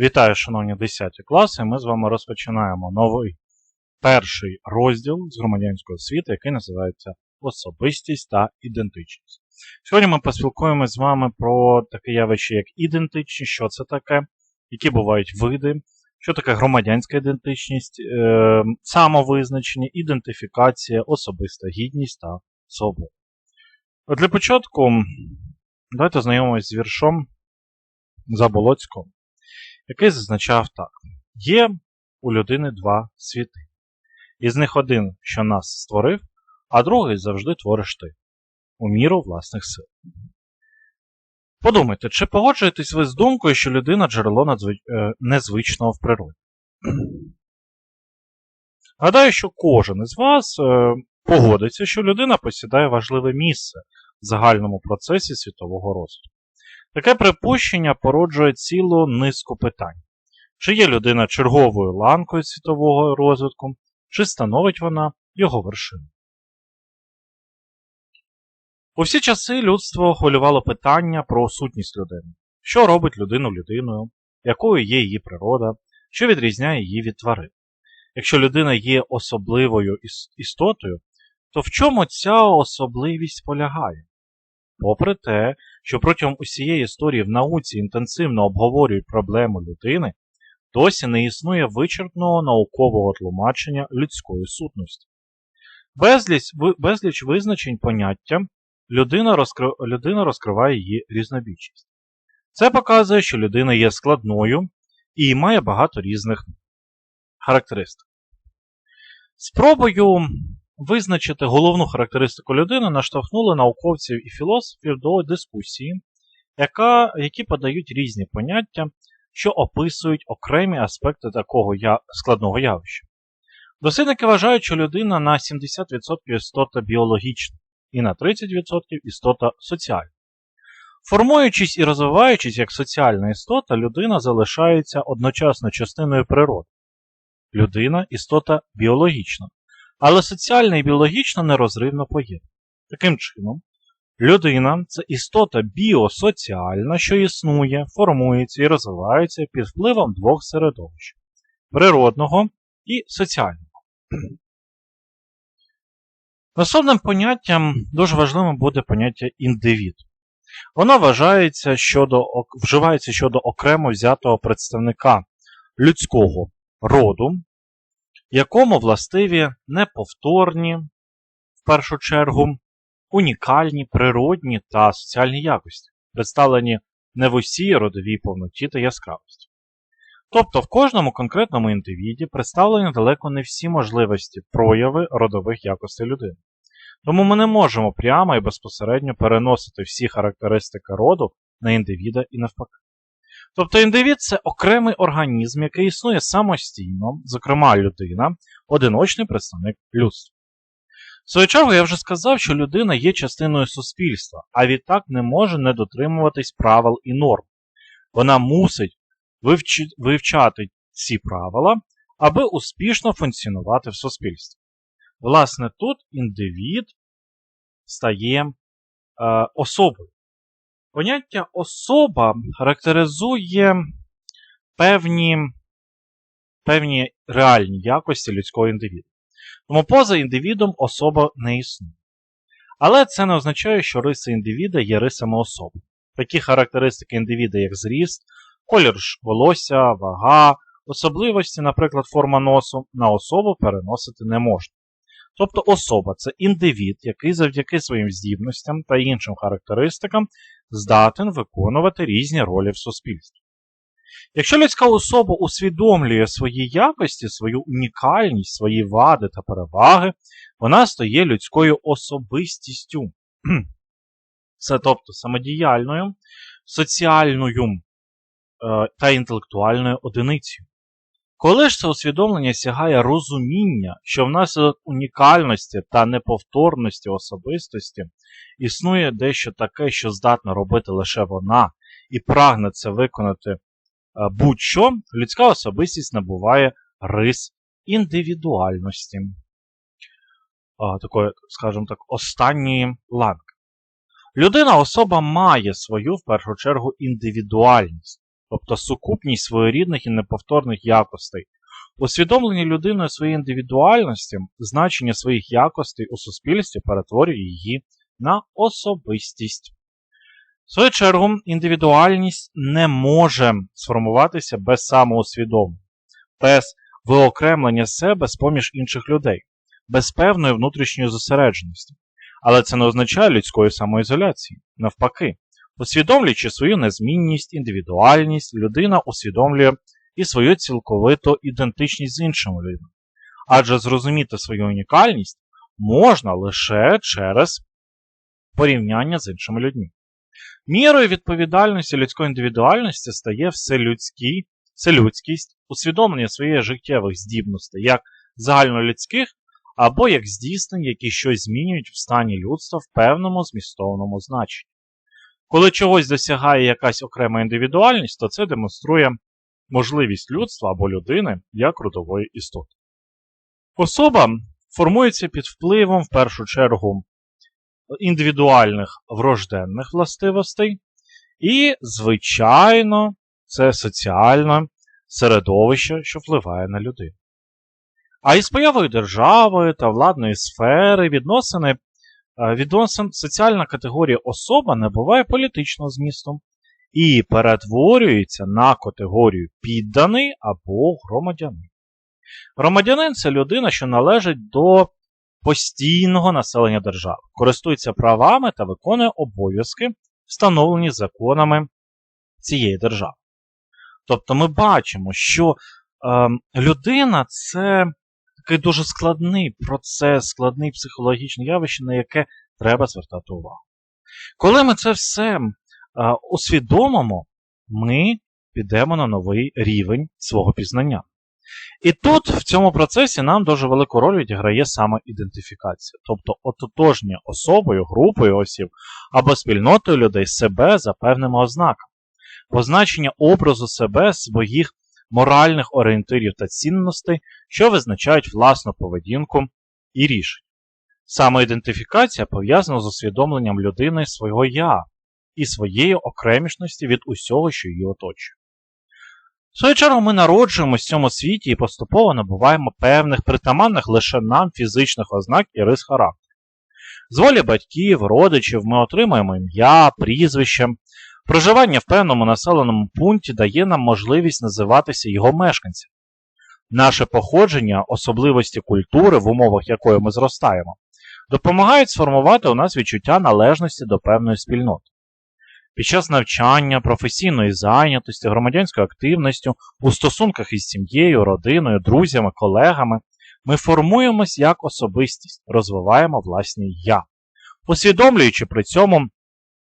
Вітаю, шановні 10 класи. Ми з вами розпочинаємо новий перший розділ з громадянської освіти, який називається Особистість та ідентичність. Сьогодні ми поспілкуємося з вами про таке явище, як ідентичність, що це таке, які бувають види, що таке громадянська ідентичність, е, самовизначення, ідентифікація, особиста гідність та свобода. Для початку давайте знайомимось з віршом Заболоцького який зазначав так: є у людини два світи. Із них один, що нас створив, а другий завжди твориш ти, у міру власних сил. Подумайте, чи погоджуєтесь ви з думкою, що людина джерело. Е, незвичного в природі? Гадаю, що кожен із вас е, погодиться, що людина посідає важливе місце в загальному процесі світового розвитку. Таке припущення породжує цілу низку питань. Чи є людина черговою ланкою світового розвитку, чи становить вона його вершину? У всі часи людство хвилювало питання про сутність людини. Що робить людину людиною, якою є її природа, що відрізняє її від тварин. Якщо людина є особливою істотою, то в чому ця особливість полягає? Попри те, що протягом усієї історії в науці інтенсивно обговорюють проблему людини, досі не існує вичерпного наукового тлумачення людської сутності. Безліч, безліч визначень поняття людина, розкри... людина розкриває її різнобічність. Це показує, що людина є складною і має багато різних характеристик. Спробою Визначити головну характеристику людини наштовхнули науковців і філософів до дискусії, яка, які подають різні поняття, що описують окремі аспекти такого я, складного явища. Дослідники вважають, що людина на 70% істота біологічна і на 30% істота соціальна. Формуючись і розвиваючись як соціальна істота, людина залишається одночасно частиною природи. Людина істота біологічна але соціальна і біологічна нерозривно поєднані. Таким чином, людина це істота біосоціальна, що існує, формується і розвивається під впливом двох середовищ природного і соціального. Наступним поняттям дуже важливим буде поняття індивід. Воно вважається щодо, вживається щодо окремо взятого представника людського роду, якому властиві неповторні, в першу чергу, унікальні природні та соціальні якості, представлені не в усій родовій повноті та яскравості. Тобто в кожному конкретному індивіді представлені далеко не всі можливості прояви родових якостей людини. Тому ми не можемо прямо і безпосередньо переносити всі характеристики роду на індивіда і навпаки. Тобто індивід це окремий організм, який існує самостійно, зокрема людина, одиночний представник людства. В свою чергу я вже сказав, що людина є частиною суспільства, а відтак не може не дотримуватись правил і норм. Вона мусить вивчати ці правила, аби успішно функціонувати в суспільстві. Власне, тут індивід стає е, особою. Поняття особа характеризує певні певні реальні якості людського індивіду. Тому поза індивідом особа не існує. Але це не означає, що риси індивіда є рисами особи. Такі характеристики індивіда, як зріст, колір волосся, вага, особливості, наприклад, форма носу, на особу переносити не можна. Тобто особа це індивід, який завдяки своїм здібностям та іншим характеристикам здатен виконувати різні ролі в суспільстві. Якщо людська особа усвідомлює свої якості, свою унікальність, свої вади та переваги, вона стає людською особистістю. Це тобто самодіяльною, соціальною е, та інтелектуальною одиницею. Коли ж це усвідомлення сягає розуміння, що внаслідок унікальності та неповторності особистості існує дещо таке, що здатна робити лише вона, і прагне це виконати е, будь-що, людська особистість набуває рис індивідуальності. Такої, скажімо так, останньої ланки. Людина особа має свою в першу чергу індивідуальність. Тобто сукупність своєрідних і неповторних якостей, усвідомлення людиною своєї індивідуальності, значення своїх якостей у суспільстві перетворює її на особистість. В свою чергу, індивідуальність не може сформуватися без самоусвідомлення, без виокремлення себе з поміж інших людей, без певної внутрішньої зосередженості. Але це не означає людської самоізоляції. Навпаки, усвідомлюючи свою незмінність, індивідуальність, людина усвідомлює і свою цілковиту ідентичність з іншими людьми. Адже зрозуміти свою унікальність можна лише через порівняння з іншими людьми. Мірою відповідальності людської індивідуальності стає вселюдський, вселюдськість, усвідомлення своїх життєвих здібностей як загальнолюдських або як здійснень, які щось змінюють в стані людства в певному змістовному значенні. Коли чогось досягає якась окрема індивідуальність, то це демонструє можливість людства або людини як родової істоти. Особа формується під впливом, в першу чергу, індивідуальних врожденних властивостей, і, звичайно, це соціальне середовище, що впливає на людину. А із появою держави та владної сфери відносини, відносин соціальна категорія особа набуває політичного змісту і перетворюється на категорію підданий або громадянин. Громадянин це людина, що належить до постійного населення держави, користується правами та виконує обов'язки, встановлені законами цієї держави. Тобто ми бачимо, що е, людина це такий дуже складний процес, складний психологічне явище, на яке треба звертати увагу. Коли ми це все усвідомимо, ми підемо на новий рівень свого пізнання. І тут в цьому процесі нам дуже велику роль відіграє саме ідентифікація, тобто ототожнення особою, групою осіб або спільнотою людей себе за певними ознаками, позначення образу себе своїх моральних орієнтирів та цінностей, що визначають власну поведінку і рішення. Саме ідентифікація пов'язана з усвідомленням людини свого я і своєї окремішності від усього, що її оточує. В свою чергу ми народжуємося в цьому світі і поступово набуваємо певних притаманних лише нам фізичних ознак і рис характеру. З волі батьків, родичів ми отримуємо ім'я, прізвище. Проживання в певному населеному пункті дає нам можливість називатися його мешканцем. Наше походження, особливості культури, в умовах якої ми зростаємо, допомагають сформувати у нас відчуття належності до певної спільноти. Під час навчання, професійної зайнятості, громадянською активністю, у стосунках із сім'єю, родиною, друзями, колегами ми формуємось як особистість, розвиваємо власні я, усвідомлюючи при цьому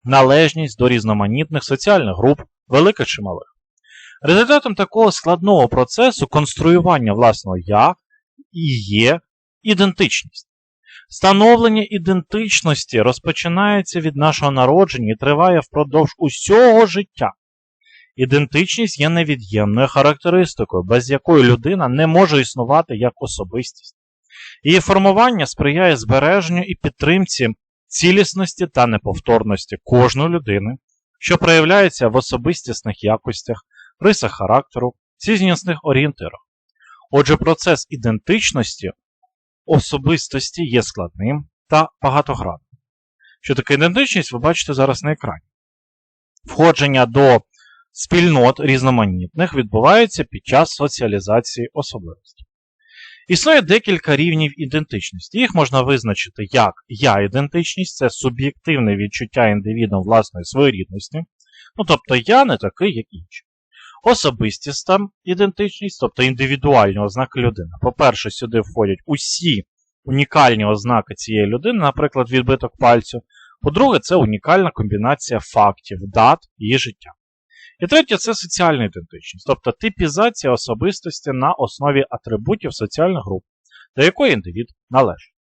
належність до різноманітних соціальних груп, великих чи малих. Результатом такого складного процесу конструювання власного я і є ідентичність. Становлення ідентичності розпочинається від нашого народження і триває впродовж усього життя. Ідентичність є невід'ємною характеристикою, без якої людина не може існувати як особистість. Її формування сприяє збереженню і підтримці цілісності та неповторності кожної людини, що проявляється в особистісних якостях, рисах характеру, ціннісних орієнтирах. Отже, процес ідентичності особистості є складним та багатогранним. Що таке ідентичність, ви бачите зараз на екрані. Входження до спільнот різноманітних відбувається під час соціалізації особливостей. Існує декілька рівнів ідентичності. Їх можна визначити як я-ідентичність це суб'єктивне відчуття індивідом власної своєрідності. Ну, тобто я не такий, як інші. Особистіста ідентичність, тобто індивідуальні ознаки людини. По-перше, сюди входять усі унікальні ознаки цієї людини, наприклад, відбиток пальцю. По-друге, це унікальна комбінація фактів, дат її життя. І третє це соціальна ідентичність, тобто типізація особистості на основі атрибутів соціальних груп, до якої індивід належить.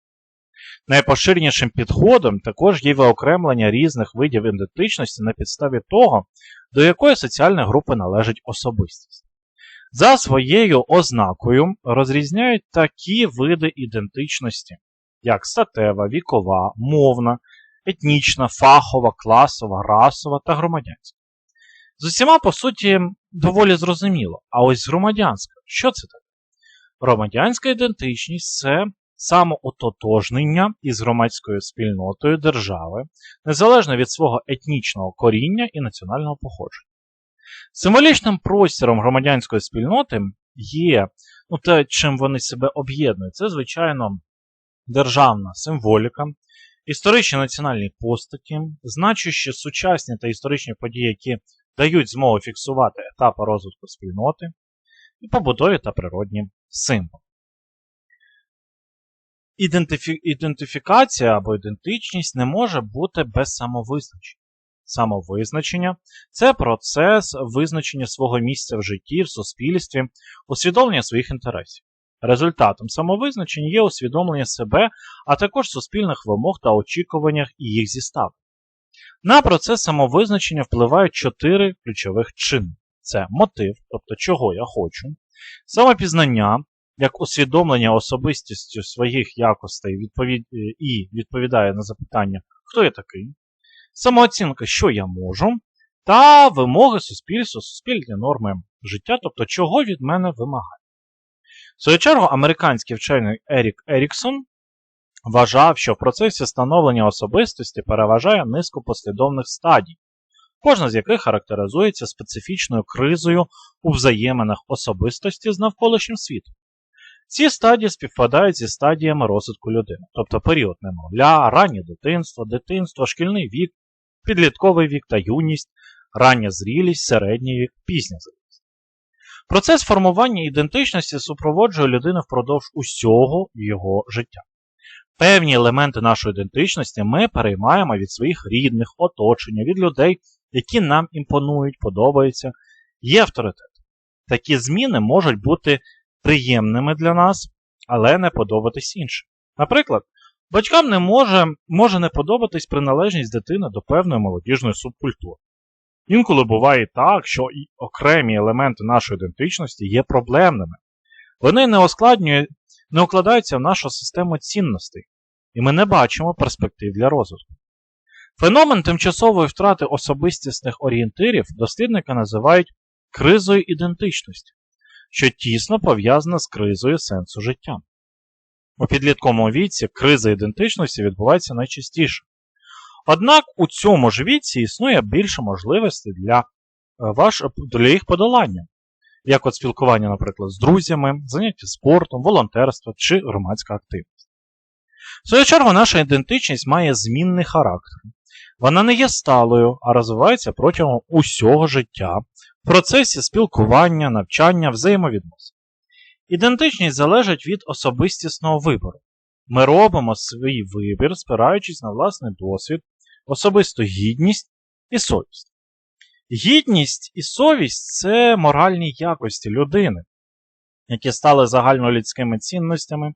Найпоширенішим підходом також є виокремлення різних видів ідентичності на підставі того, до якої соціальної групи належить особистість. За своєю ознакою розрізняють такі види ідентичності, як статева, вікова, мовна, етнічна, фахова, класова, расова та громадянська. З усіма, по суті, доволі зрозуміло. А ось громадянська, що це таке? Громадянська ідентичність це самоототожнення із громадською спільнотою держави, незалежно від свого етнічного коріння і національного походження. Символічним простіром громадянської спільноти є ну, те, чим вони себе об'єднують, це, звичайно, державна символіка, історичні національні постаті, значущі сучасні та історичні події, які дають змогу фіксувати етапи розвитку спільноти, і побутові та природні символи. Ідентифі... Ідентифікація або ідентичність не може бути без самовизначення. Самовизначення це процес визначення свого місця в житті, в суспільстві, усвідомлення своїх інтересів. Результатом самовизначення є усвідомлення себе, а також суспільних вимог та очікуваннях і їх зістав. На процес самовизначення впливають чотири ключових чини: це мотив, тобто чого я хочу, самопізнання, як усвідомлення особистістю своїх якостей відповід... і відповідає на запитання, хто я такий, самооцінка, що я можу, та вимоги суспільства, суспільні норми життя, тобто чого від мене вимагає. В свою чергу, американський вчений Ерік Еріксон вважав, що в процесі становлення особистості переважає низку послідовних стадій, кожна з яких характеризується специфічною кризою у взаєминах особистості з навколишнім світом. Ці стадії співпадають зі стадіями розвитку людини, тобто період немовля, раннє дитинство, дитинство, шкільний вік, підлітковий вік та юність, рання зрілість, середній вік, пізня зрілість. Процес формування ідентичності супроводжує людину впродовж усього його життя. Певні елементи нашої ідентичності ми переймаємо від своїх рідних, оточення, від людей, які нам імпонують, подобаються, є авторитет. Такі зміни можуть бути приємними для нас, але не подобатись іншим. Наприклад, батькам не може, може не подобатись приналежність дитини до певної молодіжної субкультури. Інколи буває так, що і окремі елементи нашої ідентичності є проблемними. Вони не не укладаються в нашу систему цінностей, і ми не бачимо перспектив для розвитку. Феномен тимчасової втрати особистісних орієнтирів дослідники називають кризою ідентичності, що тісно пов'язана з кризою сенсу життя. У підлітковому віці криза ідентичності відбувається найчастіше. Однак у цьому ж віці існує більше можливостей для, е, ваш, для їх подолання, як от спілкування, наприклад, з друзями, заняття спортом, волонтерство чи громадська активність. В свою чергу, наша ідентичність має змінний характер. Вона не є сталою, а розвивається протягом усього життя в процесі спілкування, навчання, взаємовідносин. Ідентичність залежить від особистісного вибору. Ми робимо свій вибір, спираючись на власний досвід, особисту гідність і совість. Гідність і совість це моральні якості людини, які стали загальнолюдськими цінностями.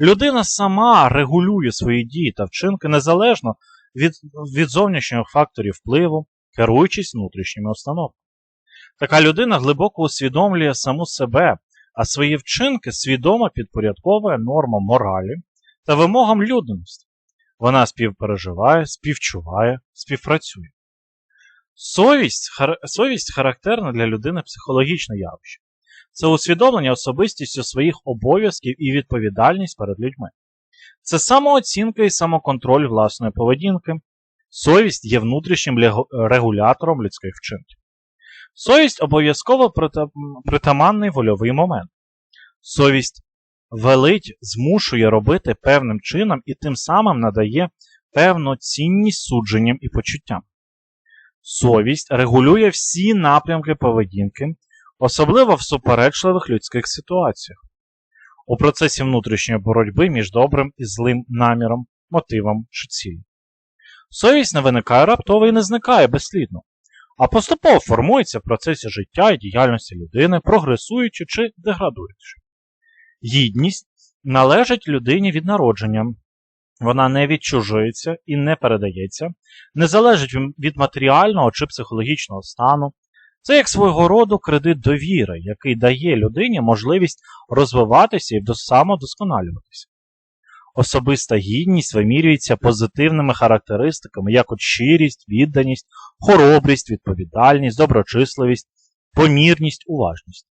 Людина сама регулює свої дії та вчинки незалежно від, від зовнішніх факторів впливу, керуючись внутрішніми установками. Така людина глибоко усвідомлює саму себе, а свої вчинки свідомо підпорядковує нормам моралі та вимогам людяності. Вона співпереживає, співчуває, співпрацює. Совість совість характерна для людини психологічне явище. Це усвідомлення особистістю своїх обов'язків і відповідальність перед людьми. Це самооцінка і самоконтроль власної поведінки. Совість є внутрішнім регулятором людських вчинків. Совість обов'язково притаманний вольовий момент. Совість велить, змушує робити певним чином і тим самим надає певну цінність судженням і почуттям. Совість регулює всі напрямки поведінки, особливо в суперечливих людських ситуаціях, у процесі внутрішньої боротьби між добрим і злим наміром, мотивом чи ціллю. Совість не виникає раптово і не зникає безслідно, а поступово формується в процесі життя і діяльності людини, прогресуючи чи деградуючи. Гідність належить людині від народження. Вона не відчужується і не передається, не залежить від матеріального чи психологічного стану. Це як свого роду кредит довіри, який дає людині можливість розвиватися і самодосконалюватися. Особиста гідність вимірюється позитивними характеристиками, як от щирість, відданість, хоробрість, відповідальність, доброчисливість, помірність, уважність.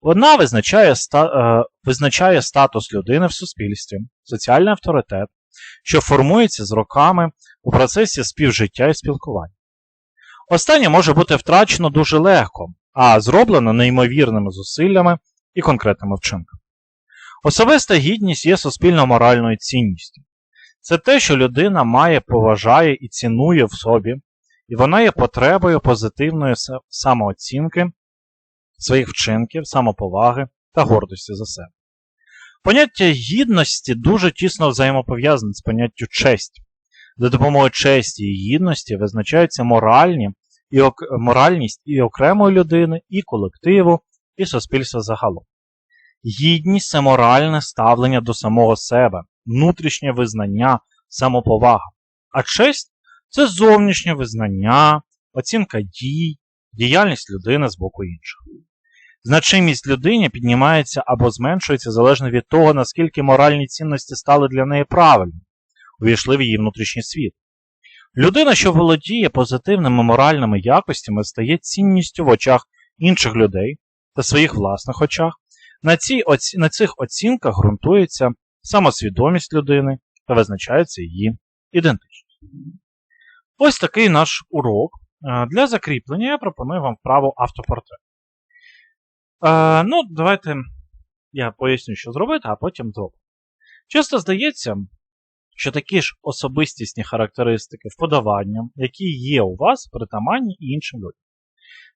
Вона визначає, е, визначає статус людини в суспільстві, соціальний авторитет, що формується з роками у процесі співжиття і спілкування. Останнє може бути втрачено дуже легко, а зроблено неймовірними зусиллями і конкретними вчинками. Особиста гідність є суспільно-моральною цінністю. Це те, що людина має, поважає і цінує в собі, і вона є потребою позитивної самооцінки своїх вчинків, самоповаги та гордості за себе. Поняття гідності дуже тісно взаємопов'язане з поняттю честь. За допомогою честі і гідності визначаються моральні і ок... моральність і окремої людини, і колективу, і суспільства загалом. Гідність це моральне ставлення до самого себе, внутрішнє визнання, самоповага. А честь це зовнішнє визнання, оцінка дій, діяльність людини з боку інших. Значимість людині піднімається або зменшується залежно від того, наскільки моральні цінності стали для неї правильними, увійшли в її внутрішній світ. Людина, що володіє позитивними моральними якостями, стає цінністю в очах інших людей та своїх власних очах. На, цій, на цих оцінках ґрунтується самосвідомість людини та визначається її ідентичність. Ось такий наш урок. Для закріплення я пропоную вам вправу автопортрет. Е, ну, давайте я поясню, що зробити, а потім зробимо. Часто здається, що такі ж особистісні характеристики вподобання, які є у вас, притаманні іншим людям.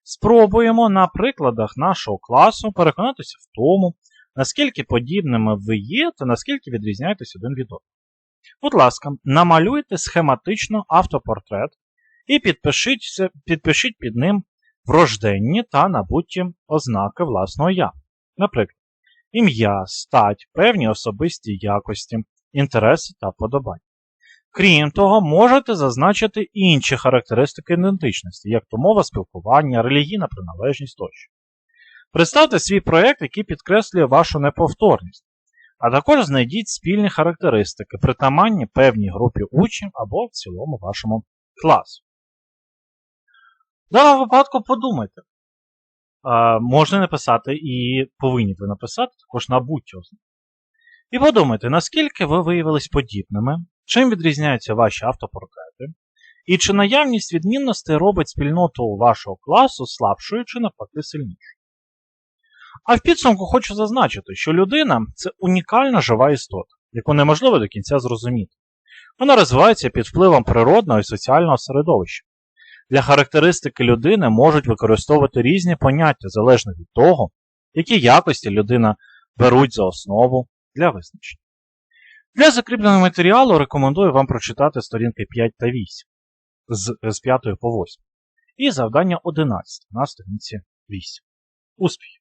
Спробуємо на прикладах нашого класу переконатися в тому, наскільки подібними ви є та наскільки відрізняєтесь один від одного. Будь ласка, намалюйте схематично автопортрет і підпишіть під ним врожденні та набуті ознаки власного я. Наприклад, ім'я, стать, певні особисті якості, інтереси та вподобання. Крім того, можете зазначити інші характеристики ідентичності, як то мова спілкування, релігійна приналежність тощо. Представте свій проєкт, який підкреслює вашу неповторність, а також знайдіть спільні характеристики, притаманні певній групі учнів або в цілому вашому класу. В даному випадку подумайте. Можна написати і повинні ви написати також набуття ознак. І подумайте, наскільки ви виявились подібними, чим відрізняються ваші автопортрети, і чи наявність відмінностей робить спільноту вашого класу слабшою чи навпаки сильнішою. А в підсумку хочу зазначити, що людина це унікальна жива істота, яку неможливо до кінця зрозуміти. Вона розвивається під впливом природного і соціального середовища. Для характеристики людини можуть використовувати різні поняття залежно від того, які якості людина беруть за основу для визначення. Для закріпленого матеріалу рекомендую вам прочитати сторінки 5 та 8 з, з 5 по 8 і завдання 11 на сторінці 8. Успіхів!